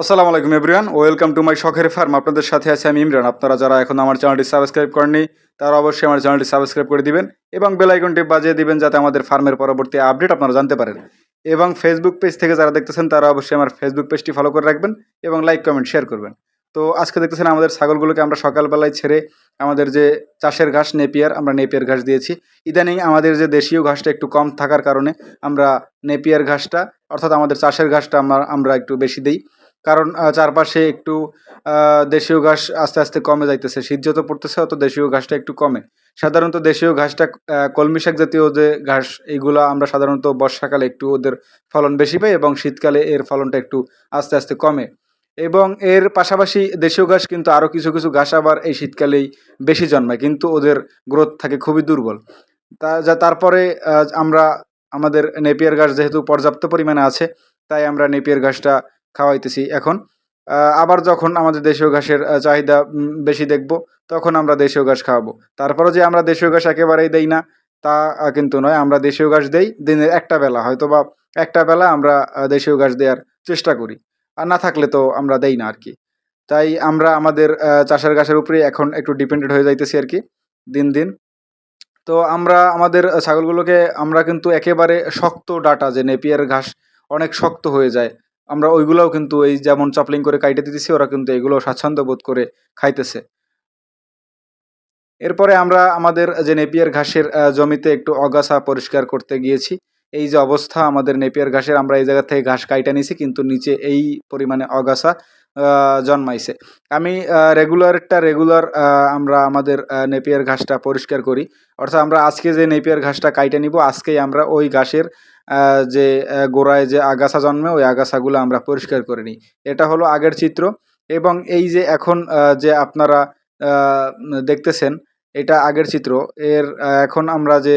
আসসালামু আলাইকুম everyone welcome to my শখের ফার্ম আপনাদের সাথে আছে আমি ইমরান। আপনারা যারা এখন আমার চ্যানেলটি সাবস্ক্রাইব করেননি, তারা অবশ্যই আমার চ্যানেলটি সাবস্ক্রাইব করে দিবেন এবং বেল আইকনটি বাজিয়ে দিবেন যাতে আমাদের ফার্মের পরবর্তী আপডেট আপনারা জানতে পারেন। এবং ফেসবুক পেজ থেকে যারা দেখতেছেন, তারা অবশ্যই আমার ফেসবুক পেজটি ফলো করে রাখবেন এবং লাইক কমেন্ট শেয়ার করবেন। তো আজকে দেখতেছেন আমাদের ছাগলগুলোকে আমরা সকালবেলায় ছেড়ে আমাদের যে চাষের ঘাস, নেপিয়ার, আমরা নেপিয়ার ঘাস দিয়েছি। ইদানিং আমাদের যে দেশীয় ঘাসটা একটু কম থাকার কারণে আমরা নেপিয়ার ঘাসটা, অর্থাৎ আমাদের চাষের ঘাসটা আমরা আমরা একটু বেশি দিই। কারণ চারপাশে একটু দেশীয় ঘাস আস্তে আস্তে কমে যাইতেছে। শীত যত পড়তেছে, অত দেশীয় ঘাসটা একটু কমে। সাধারণত দেশীয় ঘাসটা কলমি শাক জাতীয় যে ঘাস, এইগুলো আমরা সাধারণত বর্ষাকালে একটু ওদের ফলন বেশি পাই এবং শীতকালে এর ফলনটা একটু আস্তে আস্তে কমে। এবং এর পাশাপাশি দেশীয় ঘাস কিন্তু আরও কিছু কিছু ঘাস আবার এই শীতকালেই বেশি জন্মায়, কিন্তু ওদের গ্রোথ থাকে খুবই দুর্বল। তা, যা, তারপরে আমরা, আমাদের নেপিয়ার ঘাস যেহেতু পর্যাপ্ত পরিমাণে আছে, তাই আমরা নেপিয়ার ঘাসটা খাওয়াইতেছি। এখন আবার যখন আমাদের দেশীয় ঘাসের চাহিদা বেশি দেখব, তখন আমরা দেশীয় ঘাস খাওয়াবো। তারপরে যে আমরা দেশীয় ঘাস একেবারেই দেই না, তা কিন্তু নয়। আমরা দেশীয় ঘাস দেই দিনের একটা বেলা। হয়তো বা একটা বেলা আমরা দেশীয় ঘাস দেওয়ার চেষ্টা করি। আর না থাকলে তো আমরা দেই না আর কি তাই আমরা আমাদের চাষের ঘাসের উপরে এখন একটু ডিপেন্ডেন্ট হয়ে যাইতেছি আর কি দিন দিন। তো আমরা, আমাদের ছাগলগুলোকে আমরা কিন্তু একেবারে শক্ত ডাটা, যে নেপিয়ার ঘাস, অনেক শক্ত হয়ে যায়। আমরা ওইগুলোও কিন্তু এই যেমন চাপলিং করে কাইটে দিতেছি, ওরা কিন্তু এগুলো স্বাচ্ছন্দ্য বোধ করে খাইতেছে। এরপরে আমরা আমাদের যে নেপিয়ার ঘাসের জমিতে একটু অগাছা পরিষ্কার করতে গিয়েছি। এই যে অবস্থা আমাদের নেপিয়ার ঘাসের, আমরা এই জায়গা থেকে ঘাস কাইটা নিছি, কিন্তু নিচে এই পরিমাণে অগাছা জন্মাইছে। আমি রেগুলারটা রেগুলার আমরা আমাদের নেপিয়ার ঘাসটা পরিষ্কার করি। অর্থাৎ আমরা আজকে যে নেপিয়ার ঘাসটা কাইটে নিব, আজকেই আমরা ওই ঘাসের যে গোড়ায় যে আগাছা জন্মে ওই আগাছাগুলো আমরা পরিষ্কার করে নিই। এটা হলো আগের চিত্র এবং এই যে এখন যে আপনারা দেখতেছেন, এটা আগের চিত্র। এর এখন আমরা যে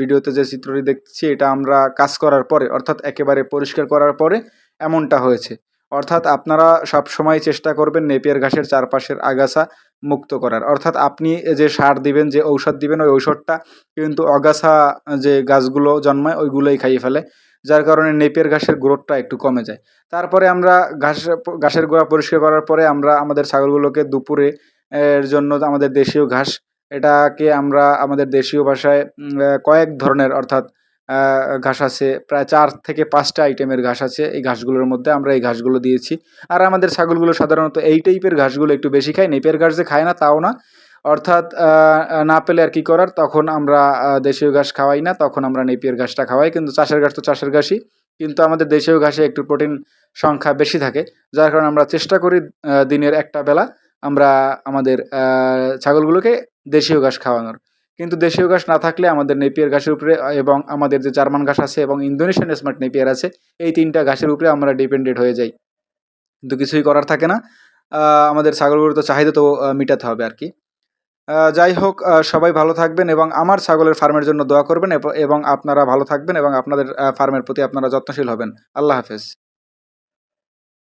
ভিডিওতে যে চিত্রটি দেখছি, এটা আমরা কাজ করার পরে, অর্থাৎ একেবারে পরিষ্কার করার পরে এমনটা হয়েছে। অর্থাৎ আপনারা সব সময় চেষ্টা করবেন নেপিয়ার ঘাসের চারপাশের আগাছা মুক্ত করার। অর্থাৎ আপনি যে সার দিবেন, যে ঔষধ দিবেন, ওই ঔষধটা কিন্তু অগাছা যে গাছগুলো জন্মায়, ওইগুলোই খাইয়ে ফেলে, যার কারণে নেপের ঘাসের গ্রোথটা একটু কমে যায়। তারপরে আমরা ঘাস, ঘাসের গোড়া পরিষ্কার করার পরে আমরা আমাদের ছাগলগুলোকে দুপুরে, এর জন্য আমাদের দেশীয় ঘাস, এটাকে আমরা আমাদের দেশীয় ভাষায় কয়েক ধরনের অর্থাৎ ঘাস আছে। প্রায় চার থেকে পাঁচটা আইটেমের ঘাস আছে। এই ঘাসগুলোর মধ্যে আমরা এই ঘাসগুলো দিয়েছি। আর আমাদের ছাগলগুলো সাধারণত এই টাইপের ঘাসগুলো একটু বেশি খায়। নেপের ঘাস যে খায় না, তাও না। অর্থাৎ না পেলে আর কি করার? তখন আমরা দেশীয় ঘাস খাওয়াই না। তখন আমরা নেপিয়ার ঘাসটা খাওয়াই। কিন্তু চাষের ঘাস তো চাষের ঘাসই। কিন্তু আমাদের দেশীয় ঘাসে একটু প্রোটিন সংখ্যা বেশি থাকে। যার কারণে আমরা চেষ্টা করি দিনের একটা বেলা আমরা আমাদের ছাগলগুলোকে দেশীয় ঘাস খাওয়ানোর। কিন্তু দেশীয় ঘাস না থাকলে আমাদের নেপিয়ার ঘাসের উপরে, এবং আমাদের যে জার্মান ঘাস আছে এবং ইন্দোনেশিয়ান স্মার্ট নেপিয়ার আছে, এই তিনটা ঘাসের উপরে আমরা ডিপেন্ডেন্ট হয়ে যাই। কিন্তু কিছুই করার থাকে না। আমাদের ছাগলগুলোর তো চাহিদা তো মেটাতে হবে আর কি। যাই হোক সবাই ভালো থাকবেন এবং আমার ছাগলের ফার্মের জন্য দোয়া করবেন, এবং আপনারা ভালো থাকবেন এবং আপনাদের ফার্মের প্রতি আপনারা যত্নশীল হবেন। আল্লাহ হাফেজ।